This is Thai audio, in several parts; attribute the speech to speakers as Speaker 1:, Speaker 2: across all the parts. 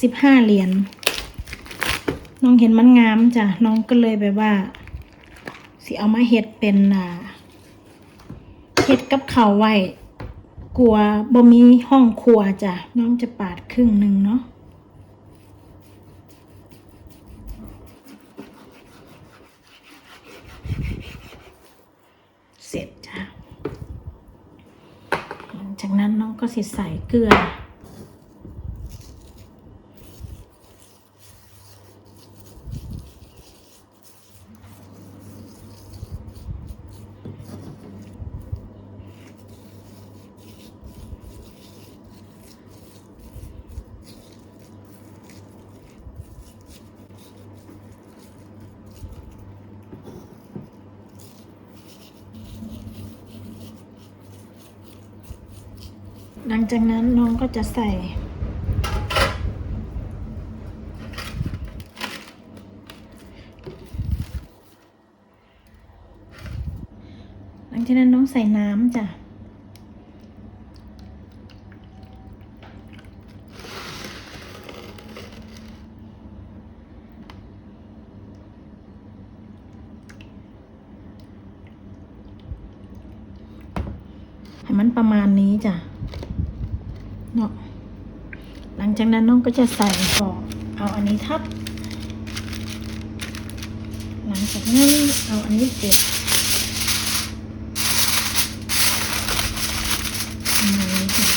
Speaker 1: สิบห้าเหรียญน้องเห็นมันงามจ้ะน้องก็เลยแบบว่า สิเอามาเฮ็ดเป็นอ่าเฮ็ดกับข้าไว้กลัวบ่มีห้องครัวจ้ะน้องจะปาดครึ่งหนึ่งเนาะเสร็จจ้ะจากนั้นน้องก็สิใส่เกลือ หลังจากนั้นน้องก็จะใส่ หลังจากนั้นน้องใส่น้ำจ้ะให้มันประมาณนี้จ้ะ เนาะหลังจากนั้นน้องก็จะใส่ก่อนเอาอันนี้ทับ หลังจากนั้นเอาอันนี้เก็บประมาณนี้จ้ะ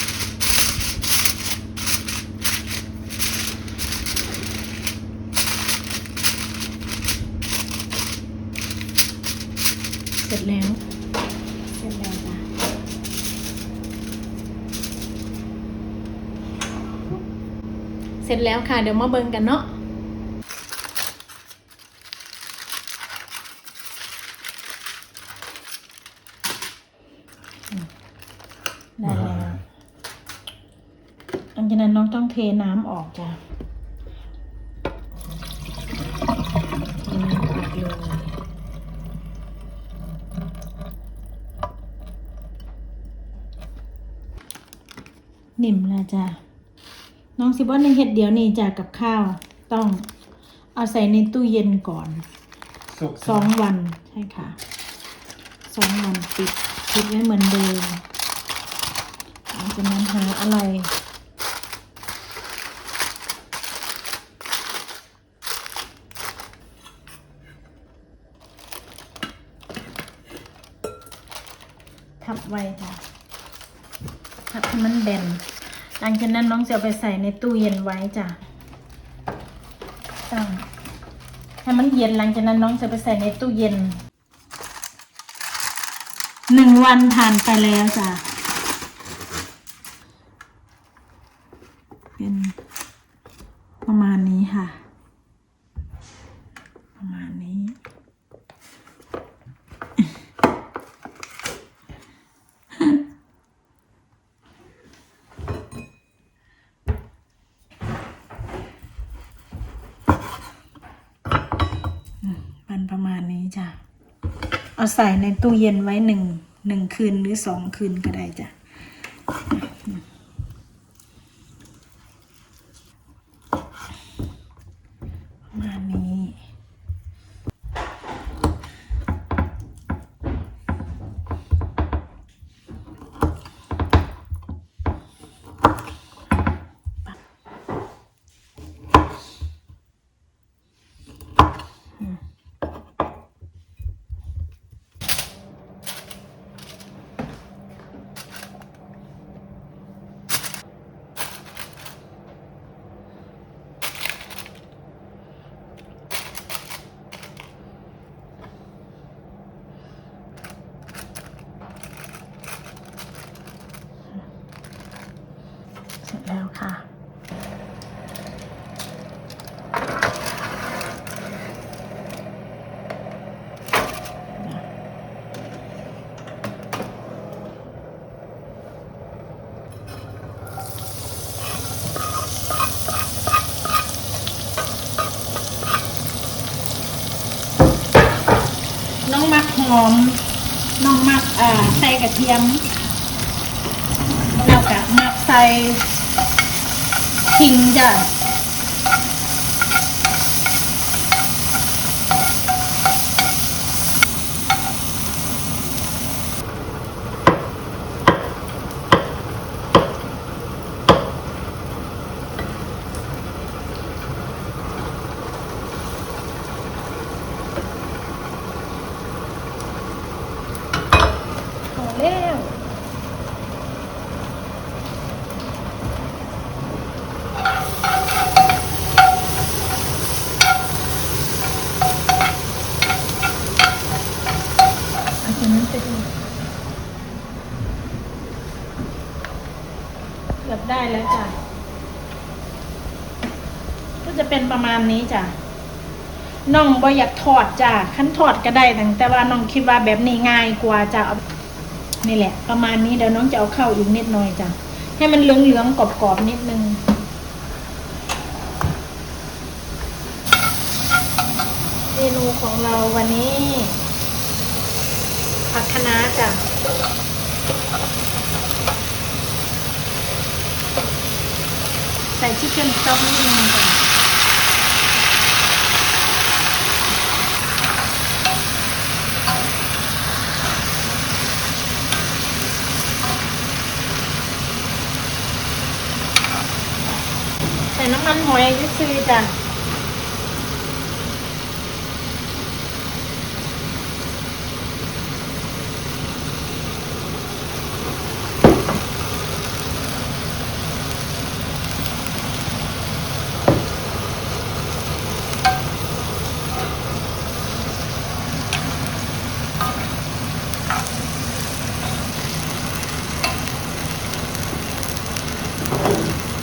Speaker 1: เสร็จแล้ว เสร็จแล้วจ้ะ เส ร็จแล้วค่ะ เดี๋ยวมาเบิ่งกันเนาะได้แล้วหลังจากนั้นน้องต้องเทน้ำออกจ้ะเทน้ำออกเลยนิ่มแล้วจ้ะ สิว่าในเห็ดเดียวนี่จ้ะกับข้าว ต้องเอาใส่ในตู้เย็นก่อน
Speaker 2: สุก
Speaker 1: สองวันใช่ค่ะสองวันปิดปิดไว้เหมือนเดิมหลังจากนั้นหาอะไรทับไว้จ้ะทับให้มันแบน หลังจากนั้นน้องจะไปใส่ในตู้เย็นไว้จ้ะตั้งให้มันเย็นหลังจากนั้นน้องจะไปใส่ในตู้เย็นหนึ่งวันผ่านไปแล้วจ้ะ เป็นประมาณนี้ค่ะ ประมาณนี้ มันประมาณนี้จ้ะ เอาใส่ในตู้เย็นไว้หนึ่งหนึ่งคืนหรือสองคืนก็ได้จ้ะ หอมน้องมักอ่าใส่กระเทียมแล้วก็มักใส่ขิงจ้ะ เกือบได้แล้วจ้ะ ก็ จะเป็นประมาณนี้จ้ะน้องบ่อยากทอดจ้ะขั้นทอดก็ได้แต่ว่าน้องคิดว่าแบบนี้ง่ายกว่าจะเอานี่แหละ ประมาณนี้เดี๋ยวน้องจะเอาเข้าอีกนิดหน่อยจ้ะให้มันเหลืองๆกรอบๆนิดนึงเมนูของเราวันนี้ผัดคะน้าจ้ะใส่ชิคเก้นสต๊อกนิดนึงจ้ะ น้ำมันหอยยิซีจ้ะ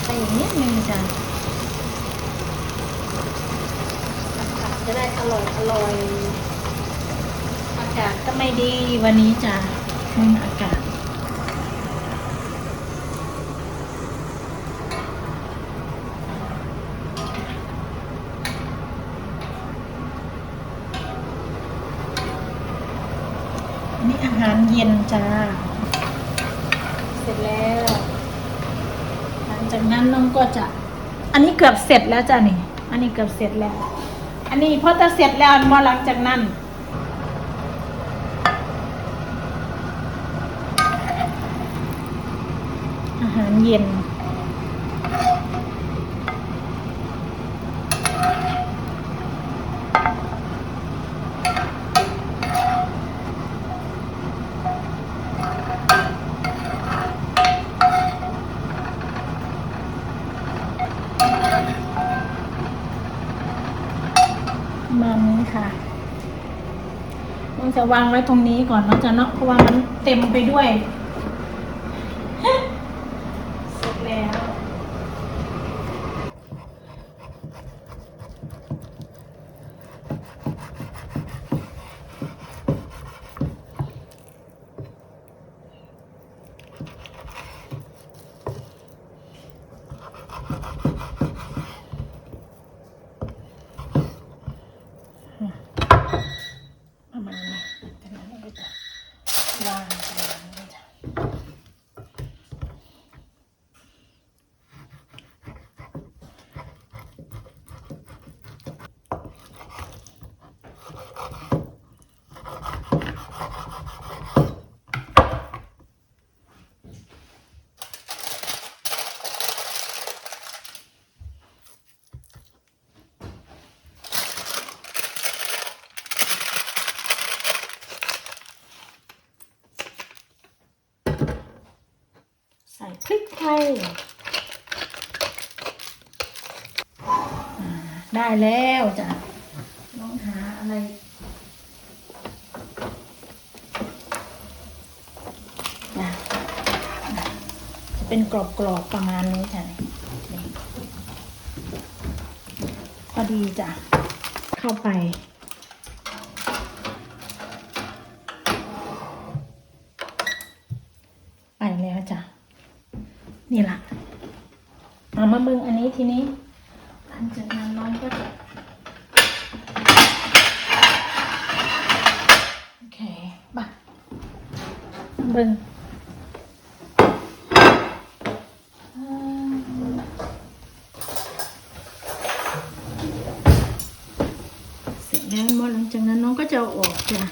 Speaker 1: ใส่อย่างนิดนึงจ้ะผัดจะได้อร่อยอร่อย อากาศก็ไม่ดี วันนี้จ้ะอืมอากาศอันนี้อาหารเย็นจ้า เสร็จแล้ว หลังจากนั้นน้องก็จะ อันนี้เกือบเสร็จแล้วจ้ะนี่ อันนี้เกือบเสร็จแล้ว อันนี้พอจะเสร็จแล้วพอหลังจากนั้น อาหารเย็น มานี้ค่ะมันจะวางไว้ตรงนี้ก่อนเนาะจะเนาะเพราะว่ามันเต็มไปด้วย เสร็จแล้ว ประมาณนี้จากนั้นเราก็จะวางไปอย่างนี้จ้ะใส่พริก ได้แล้วจ้ะลองหาอะไรจะเป็นกรอบๆประมาณนี้จ้ะพอดีจ้ะ เข้าไปแล้วจ้ะ นี่ล่ะ เอามาเบิ่งอันนี้ทีนี้ หลังจากนั้นน้องก็จะโอเคบ่ะเบิ่งอ่าเสร็จแล้วเมื่อหลังจากนั้นน้องก็จะเอาออกจ้ะ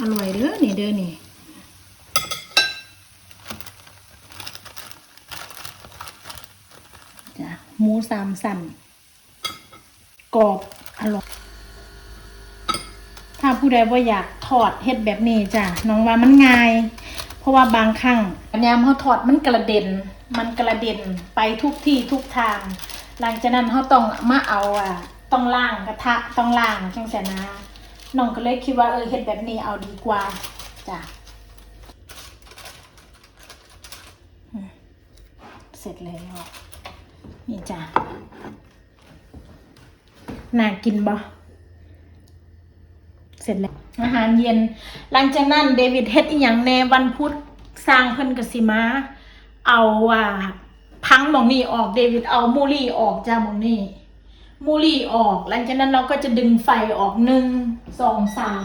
Speaker 1: อร่อยเด้อนี่เด้อนี่ จ้ะหมู สามสันกรอบอร่อยถ้าผู้ใดว่าอยากทอดเฮ็ดแบบนี้จ้ะน้องว่ามันง่าย เพราะว่าบางครั้งยามเขาทอดมันกระเด็น มันกระเด็นไปทุกที่ทุกทาง หลังจากนั้นเขาต้องมาเอาอะต้องล่างกระทะต้องล่างจังแสนะน้องก็เลยคิดว่าเออเฮ็ดแบบนี้เอาดีกว่าจ้ะเสร็จแล้ว นี่จ้ะน่ากินบ่เสร็จแล้ว อาหารเย็น หลังจากนั้นเดวิดเฮ็ดอีหยังในวันพุธสร้างเพิ่นกสิมา เอาอ่าพังหมองนี่ออกเดวิดเอามูลี่ออกจ้าหมองนี่มูลี่ออก หลังจากนั้นเราก็จะดึงไฟออกหนึ่งสองสาม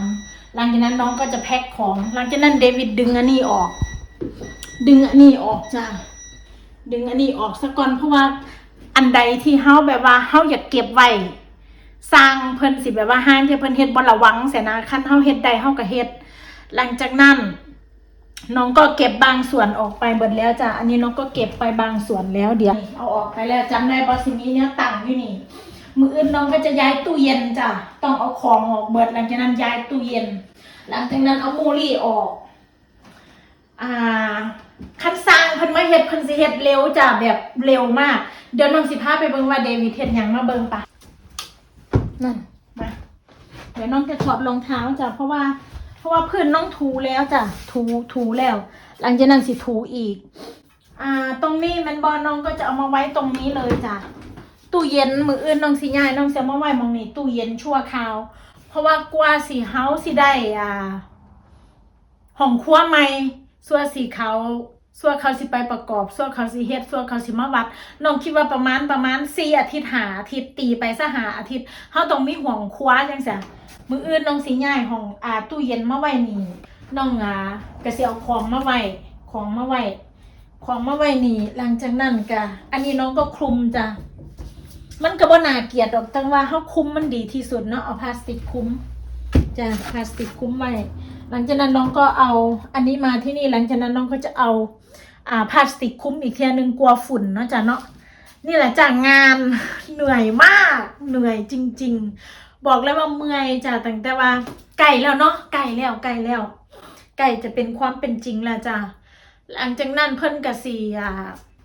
Speaker 1: หลังจากนั้นน้องก็จะแพ็คของ หลังจากนั้นเดวิดดึงอันนี้ออก ดึงอันนี้ออกจ้าดึงอันนี้ออกซะก่อนเพราะว่า อันใดที่เฮาแบบว่าเฮาอยากเก็บไว้สร้างเพิ่นสิแบบว่าห้างที่เพิ่นเฮ็ดบ่ระวังเสียนะคันเฮาเฮ็ดได้เฮาก็เฮ็ด หลังจากนั้นน้องก็เก็บบางส่วนออกไปหมดแล้วจ้ะ อันนี้น้องก็เก็บไปบางส่วนแล้วเดี๋ยวเอาออกไปแล้วจำได้บอสิมีเนี่ยตั้งอยู่นี่ มืออื่นน้องก็จะย้ายตู้เย็นจ้ะ ต้องเอาของออกเบิดหลังจากนั้นย้ายตู้เย็น หลังจากนั้นเอามูลี่ออก อ่า คันสร้างเพิ่นมาเฮ็ดเพิ่นสิเฮ็ดเร็วจ้ะแบบเร็วมาก เดี๋ยวน้องสิพาไปเบิ่งว่าเดวิดเฮ็ดหยังมาเบิ่งปะนั่นมาเดี๋ยวน้องจะถอดรองเท้าจ้ะเพราะว่า เพราะว่าพื้นน้องถูแล้วจ้ะถูถูแล้ว หลังจากนั้นสิถูอีก อ่า ตรงนี้มันบอน้องก็จะเอามาไว้ตรงนี้เลยจ้ะตู้เย็นมืออื่นน้องสิย้ายน้องจะมาไว้หมองนี้ตู้เย็นชั่วคราว เพราะว่ากว่าสีเฮาสิได้อ่าห้องครัวใหม่ ส่วนสีเขาส่วนเขาสิไปประกอบ ส่วนเขาสิเฮ็ดส่วนเขาสิมาวัดน้องคิดว่าประมาณประมาณสี่อาทิตย์หาอาทิตย์ตีไปซะหาอาทิตย์เฮาต้องมีห้องครัวจังซี่มืออื่นน้องสิย้ายห้องอาตู้เย็นมาไว้นี่น้องอ่าก็สิเอาของมาไว้ของมาไว้ของมาไว้นี่หลังจากนั้นก็อันนี้น้องก็คลุมจ้ะมันก็บ่น่าเกลียดดอกแต่ว่าเฮาคลุมมันดีที่สุดเนาะเอาพลาสติกคลุมจ้ะพลาสติกคลุมไว้ หลังจากนั้นน้องก็เอาอันนี้มาที่นี่หลังจากนั้นน้องก็จะเอาอ่าพลาสติกคลุมอีกเทียหนึงกลัวฝุ่นเนาะจ้ะเนาะนี่แหละจ้ะงานเหนื่อยมากเหนื่อยจริง ๆ บอกเลยว่าเมื่อยจ้ะแตั้งแต่ว่าไก่แล้วเนาะไก่แล้วไก่แล้ว ไก่จะเป็นความเป็นจริงแล้วจ้ะหลังจากนั้นเพิ่นกสีอ่า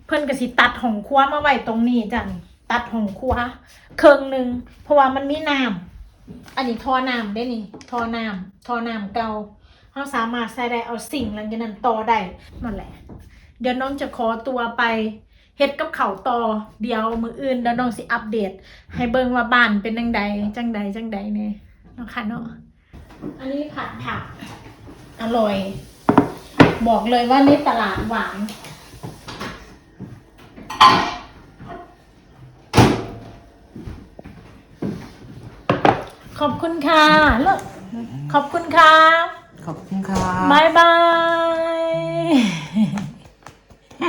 Speaker 1: เพิ่นกสีตัดของครัวมาไว้ตรงนี้จ้ะตัดของครัวเครื่องหนึ่งเพราะว่ามันมีน้ำอันนี้ท่อน้ำได้นี่ท่อน้ำท่อน้ำเก่า เราสามารถใส่ได้เอาสิ่งหลังจากนั้นต่อได้นั่นแหละ เดี๋ยวน้องจะขอตัวไปเฮ็ดกับเขาวต่อเดี๋ยวมืออื่นเดี๋ยวน้องสิอัปเดต ให้เบิ่งว่าบ้านเป็นจังใดจังใดจังใดเนี่ยเนาะค่ะเนาะอันนี้ผัดผักอร่อย บอกเลยว่านี่ตลาดหวานขอบคุณค่ะเลิกขอบคุณค่ะ
Speaker 2: ขอบคุณครับ
Speaker 1: บายบาย